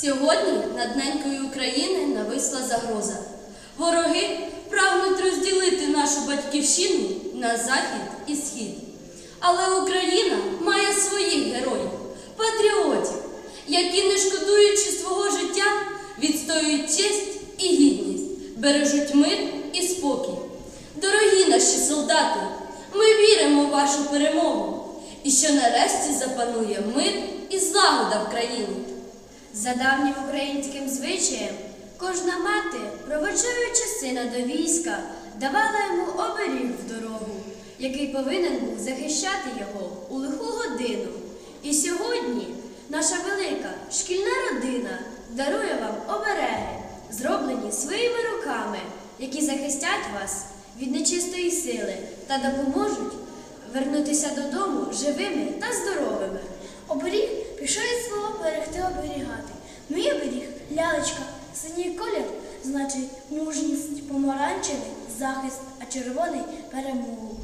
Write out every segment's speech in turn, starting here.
Сьогодні над ненькою України нависла загроза. Вороги прагнуть розділити нашу батьківщину на захід і схід. Але Україна має своїх героїв, патріотів, які, не шкодуючи свого життя, відстоюють честь і гідність, бережуть мир і спокій. Дорогі наші солдати, ми віримо в вашу перемогу і що нарешті запанує мир і злагода в країні. За давнім українським звичаєм, кожна мати, проводжуючи сина до війська, давала йому оберіг в дорогу, який повинен був захищати його у лиху годину. І сьогодні наша велика шкільна родина дарує вам обереги, зроблені своїми руками, які захистять вас від нечистої сили та допоможуть вернутися додому живими та здоровими. Оберіг пішов від слова берегти оберігати. Мій оберіг лялечка, синій колір значить мужність, помаранчевий захист, а червоний перемогу.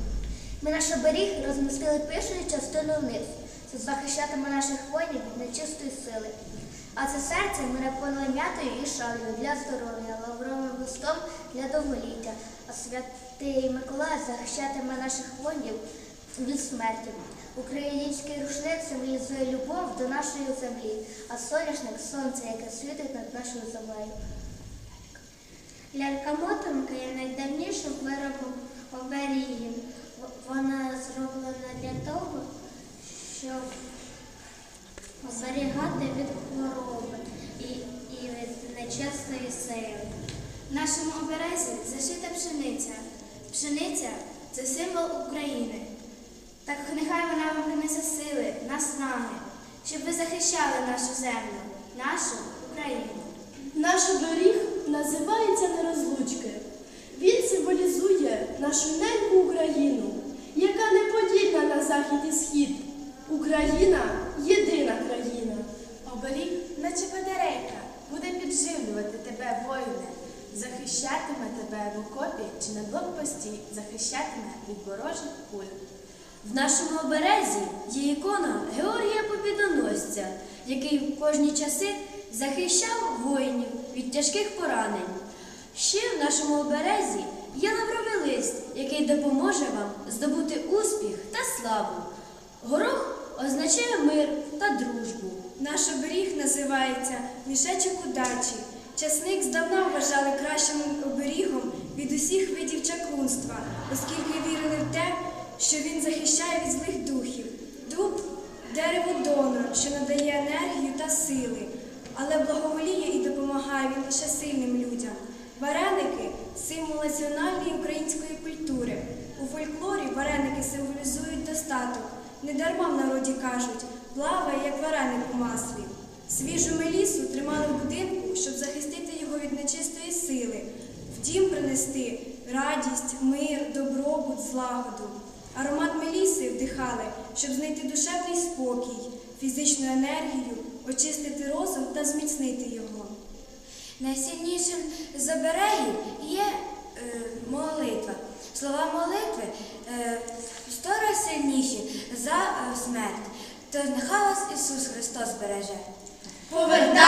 Ми наш оберіг розмістили першою частиною вниз. Це захищатиме наших воїнів від нечистої сили. А це серце ми наповнили м'ятою і шалью для здоров'я, лавровим листом для довголіття. А святий Миколай захищатиме наших воїнів від смерті. Український рушник символізує любов до нашої землі, а соняшник сонце, яке світить над нашою землею. Лялька-мотанка є найдавнішим виробом оберігів. Вона зроблена для того, щоб оберігати від хвороби і, і від нечесної сили. В нашому оберезі зашита пшениця. Пшениця це символ України. Так нехай вона вам принесе сили, наснаги, щоб ви захищали нашу землю, нашу Україну. Наш оберіг називається Нерозлучки. Він символізує нашу неньку Україну, яка неподільна на захід і схід. Україна єдина країна. Оберіг, наче батарейка, буде підживлювати тебе, воїне, захищатиме тебе в окопі чи на блокпості, захищатиме від ворожих куль. В нашому оберезі є ікона Георгія Побідоносця, який в кожні часи захищав воїнів від тяжких поранень. Ще в нашому оберезі є лавровий лист, який допоможе вам здобути успіх та славу. Горох означає мир та дружбу. Наш оберіг називається мішечок удачі. Часник здавна вважали кращим оберігом від усіх видів чаклунства, оскільки вірили в те, що він захищає від злих духів. Дуб дерево донор, що надає енергію та сили, але благоволіє і допомагає він лише сильним людям. Вареники символ національної української культури. У фольклорі вареники символізують достаток. Недарма в народі кажуть, плаває, як вареник у маслі. Свіжу мелісу тримали в будинку, щоб захистити його від нечистої сили, в дім принести радість, мир, добробут, злагоду. Аромат меліси вдихали, щоб знайти душевний спокій, фізичну енергію, очистити розум та зміцнити його. Найсильнішим з є е, молитва. Слова молитви е, сто раз сильніші за е, смерть. То нехай вас Ісус Христос береже. Повертай!